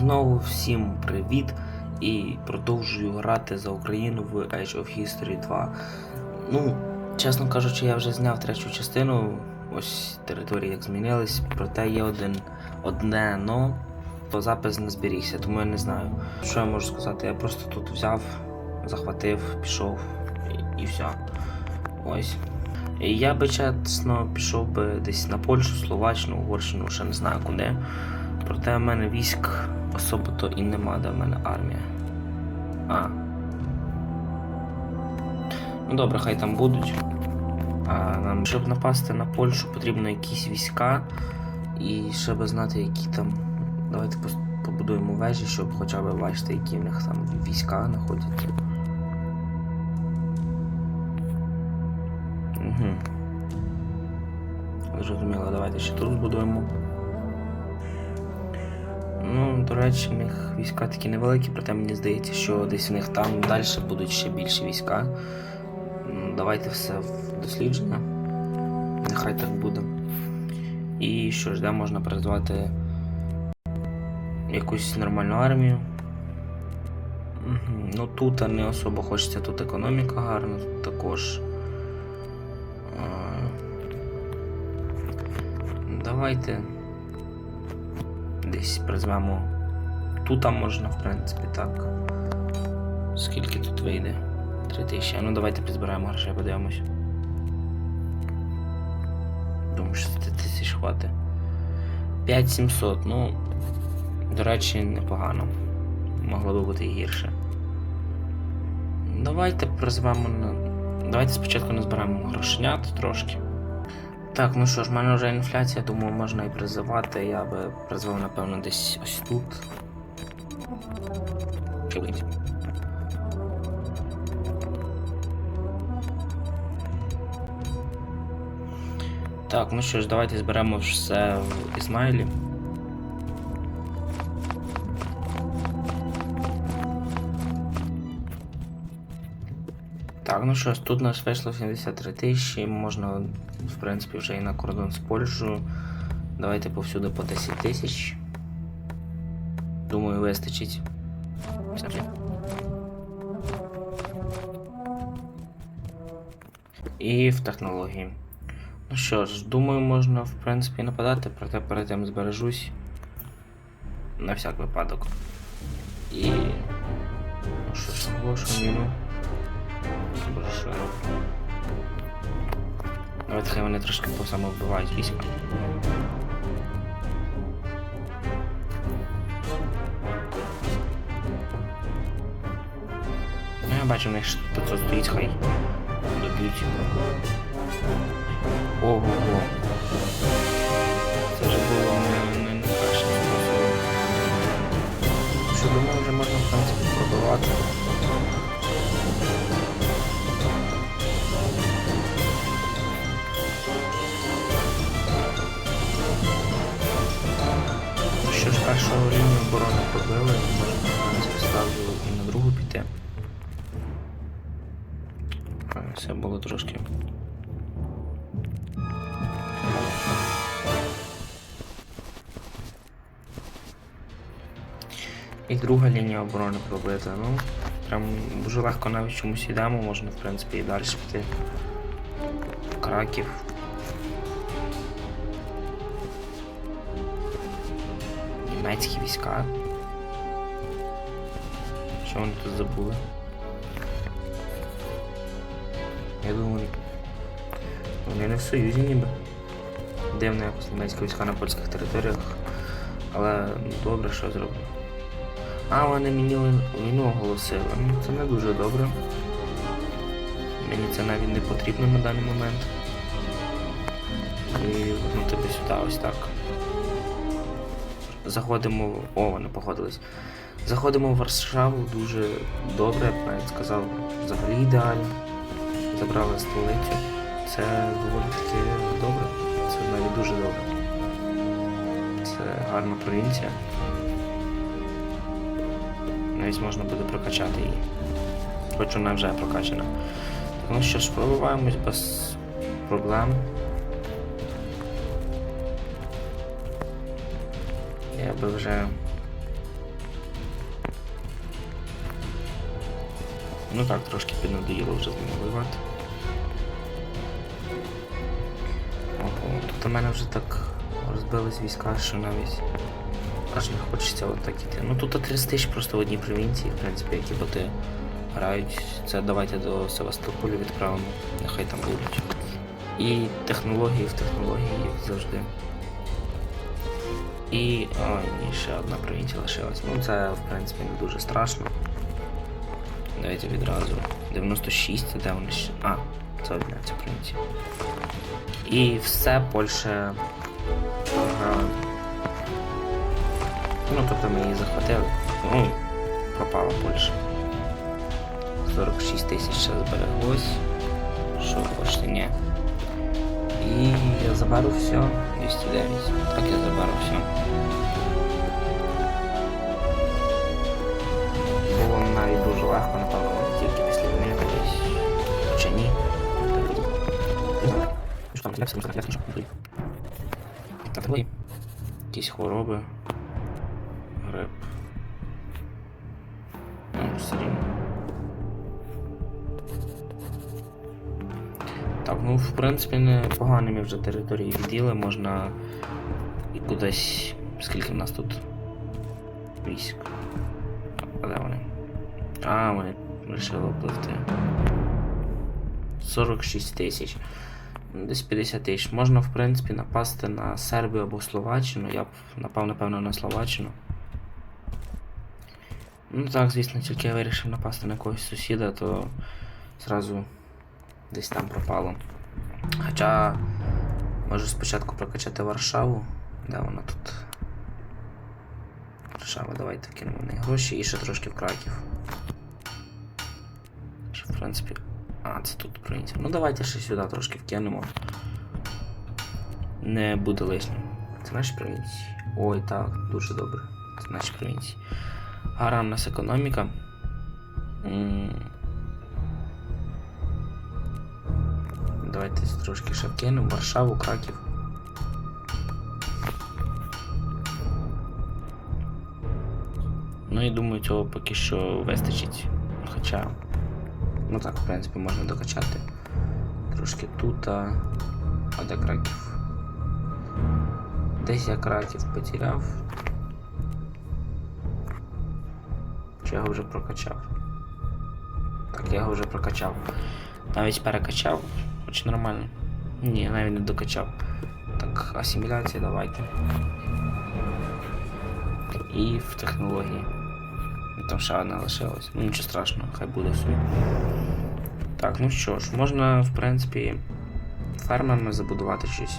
знову всім привіт! І продовжую грати за Україну в Age of History 2. Ну, чесно кажучи, я вже зняв третю частину. Ось території як змінились, проте є один одне но, то запис не зберігся, тому я не знаю. Що я можу сказати? Я просто тут взяв, захватив, пішов і, і все. Ось. Я би чесно пішов би десь на Польщу, Словаччину, Угорщину, ще не знаю куди. Проте в мене військ особо то і нема, де мене армія. А. Ну добре, хай там будуть. А нам, щоб напасти на Польщу, потрібно якісь війська. І щоб знати, які там. Давайте побудуємо вежі, щоб хоча б бачити, які в них там війська знаходяться. Угу. Зрозуміло, давайте ще тут збудуємо. Ну, до речі, в них війська такі невеликі, проте мені здається, що десь в них там далі будуть ще більші війська. Давайте все в дослідження. Нехай так буде. І що ж, де можна призвати якусь нормальну армію. Ну тут не особо хочеться, тут економіка гарна, тут також. Давайте десь призвемо. Тут там можна, в принципі, так. Скільки тут вийде? 3000. А Ну давайте підзбираємо грошей, подивимось. Думаю, що 100 тисяч хватить. 5700, ну, до речі, непогано. Могло би бути і гірше. Давайте призвемо. Давайте спочатку назбираємо грошенят трошки. Так, ну що ж, в мене вже інфляція, думаю, можна і призивати. Я би призвав, напевно, десь ось тут. Так, ну що ж, давайте зберемо все в Ізмаїлі. Так, ну що ж, тут у нас вийшло 73 тисячі, можна, в принципі, вже і на кордон з Польщею. Давайте повсюди по 10 тисяч. Думаю, вистачить. І в технології. Ну що ж, думаю, можна в принципі нападати, проте перед тим збережусь. На всяк випадок. І. Ну що ж, оголошую міну. Давайте хай вони трошки по вбивають війська. Ну, я бачу, в них 500 стоїть, хай доб'ють. Ого-го. Це вже було не, не, не краще. Що думаю, вже можна в принципі пробивати. Що ж лінію оборони пробили, можна в принципі ставлю і на другу піти. Все було трошки. І друга лінія оборони пробита. Ну, прям дуже легко навіть чомусь йдемо, можна в принципі і далі піти. в Краків. Німецькі війська. Що вони тут забули? Я думаю, вони не в Союзі ніби. Дивно якось німецькі війська на польських територіях. Але ну, добре, що зроблю. А, вони мені війну оголосили. Ну, це не дуже добре. Мені це навіть не потрібно на даний момент. І ну, тобі сюди ось так. Заходимо. О, вони погодились. Заходимо в Варшаву дуже добре, я б навіть сказав, взагалі ідеально. Забрали столицю. Це доволі таки добре. Це навіть дуже добре. Це гарна провінція. Навіть можна буде прокачати її. Хоч вона вже прокачана. Ну що ж, пробиваємось без проблем. я би вже... Ну так, трошки піднадоїло вже з ним воювати. Ого, тут у мене вже так розбились війська, що навіть аж не хочеться отак от іти. Ну тут 30 тисяч просто в одній провінції, в принципі, які боти грають. Це давайте до Севастополя відправимо, нехай там будуть. І технології в технології як завжди. І. Ой, ще одна провінція лишилась. Ну це в принципі не дуже страшно. Давайте відразу. 96, це де вони ще. А, це одна ця провінція. І все Польща. Ну, тобто ми її захватили. Ну, пропала Польща. 46 тисяч ще збереглось. Що хочете, ні. І я заберу все. 209. Так я заберу все. Було навіть дуже легко, напевно, тільки після війни колись. Чи ні? Що там, як Ну в принципі непоганими вже території відділи, можна і кудись. Скільки в нас тут військ? А де вони? А, вони вирішили обпливти. 46 тисяч. Десь 50 тисяч. Можна, в принципі, напасти на Сербію або Словаччину. Я б напав, напевно, на Словаччину. Ну так, звісно, тільки я вирішив напасти на якогось сусіда, то зразу десь там пропало. Хоча можу спочатку прокачати Варшаву. Де вона тут? Варшава, давайте кинемо в неї гроші і ще трошки в Краків. Ще, в принципі. А, це тут провінція. Ну давайте ще сюди трошки вкинемо. Не буде лишнім. Це наші провінції. Ой, так, дуже добре. Це наші провінції. Гарна в нас економіка. Давайте трошки вкинемо. Варшаву, Краків. Ну і думаю, цього поки що вистачить. Хоча. Ну так, в принципі, можна докачати. Трошки тут, а, а де Краків? Десь я Краків потеряв. Чи я його вже прокачав? Так, я його вже прокачав. Навіть перекачав, хоч нормально. Ні, навіть не докачав. Так, асиміляція давайте. І в технології. Там ще одна лишилась. Ну нічого страшного, хай буде собі. Так, ну що ж, можна, в принципі, фермами забудувати щось.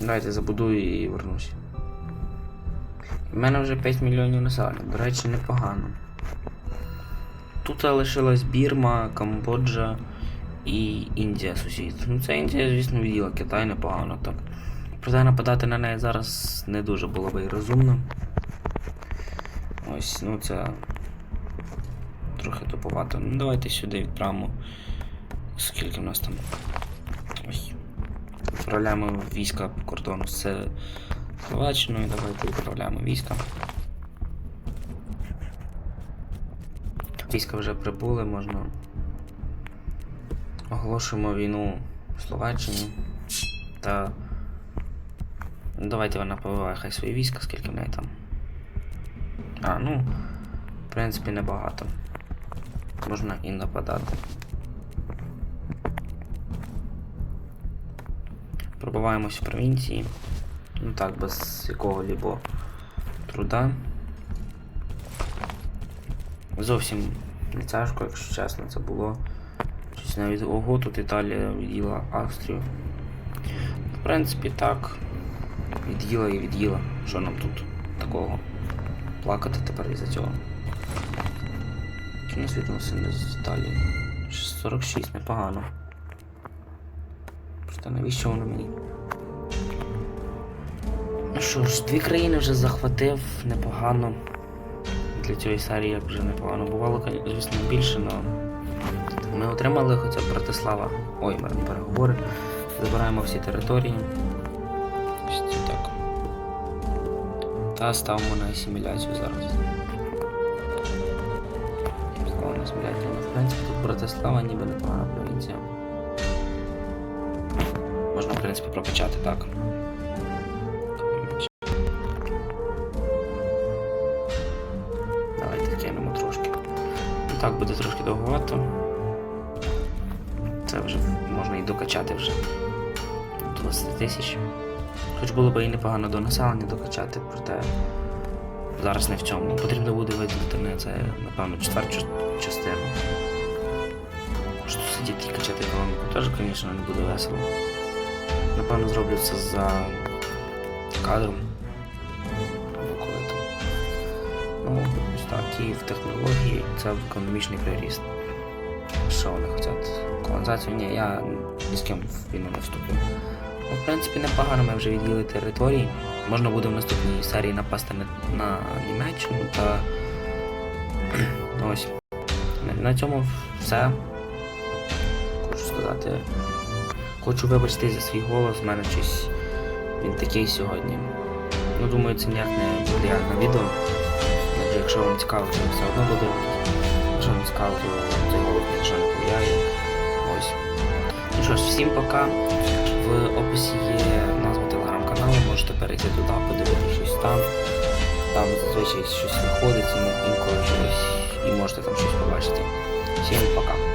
Давайте забудую і вернусь. У мене вже 5 мільйонів населення, до речі, непогано. Тут лишилась Бірма, Камбоджа і Індія сусід. Ну це Індія, звісно, відділа Китай непогано так. Проте нападати на неї зараз не дуже було би і розумно. Ось, ну це трохи туповато. Ну давайте сюди відправимо. Скільки в нас там? Ось. Відправляємо війська по кордону з Словаччиною, давайте відправляємо війська. Війська вже прибули, можна. Оголошуємо війну Словаччині та. Ну, Давайте вона повиває хай свої війська, скільки в неї там. А, ну, в принципі, небагато. Можна і нападати. Пробиваємось в провінції. Ну так, без якого-либо труда. Зовсім не тяжко, якщо чесно, це було. Щось навіть ого, тут Італія від'їла Австрію. В принципі, так. Від'їла і від'їла. Що нам тут такого? Плакати тепер із-за цього. Чи нас відносини з Італії? 46, непогано. Просто навіщо воно мені? Ну що ж, дві країни вже захватив непогано для цієї серії як вже непогано ну, бувало, звісно, більше, але ми отримали хоча Братислава. Ой, мирні переговори. Забираємо всі території. так. Та ставимо на асиміляцію зараз. Ставимо на асиміляцію. Ну, в принципі, тут Братислава ніби непогана провінція. Можна в принципі прокачати так. Так буде трошки довговато. Це вже можна і докачати вже. 20 тисяч. Хоч було б і непогано до населення докачати, проте зараз не в цьому. Потрібно буде виділити на це, напевно, четверту частину. Що сидіти і качати економіку теж, звісно, не буде весело. Напевно, зроблю це за кадром. Або коли там. Ну, так, і в технології це в економічний приріст. Що вони хочуть? Колонізацію? Ні, я ні з ким в війну не вступлю. Ну, в принципі, непогано ми вже відділи території. Можна буде в наступній серії напасти на, на Німеччину та ось. На, цьому все. Хочу сказати. Хочу вибачити за свій голос, в мене щось він такий сьогодні. Ну, думаю, це ніяк не впливає на відео. Якщо вам цікаво, то все одно буде. Якщо вам цікаво, то цей голос ні не впливає. Ось. Ну що ж, всім пока. В описі є назва телеграм-каналу, можете перейти туди, подивитися щось там. Там зазвичай щось виходить, інколи щось, і можете там щось побачити. Всім пока.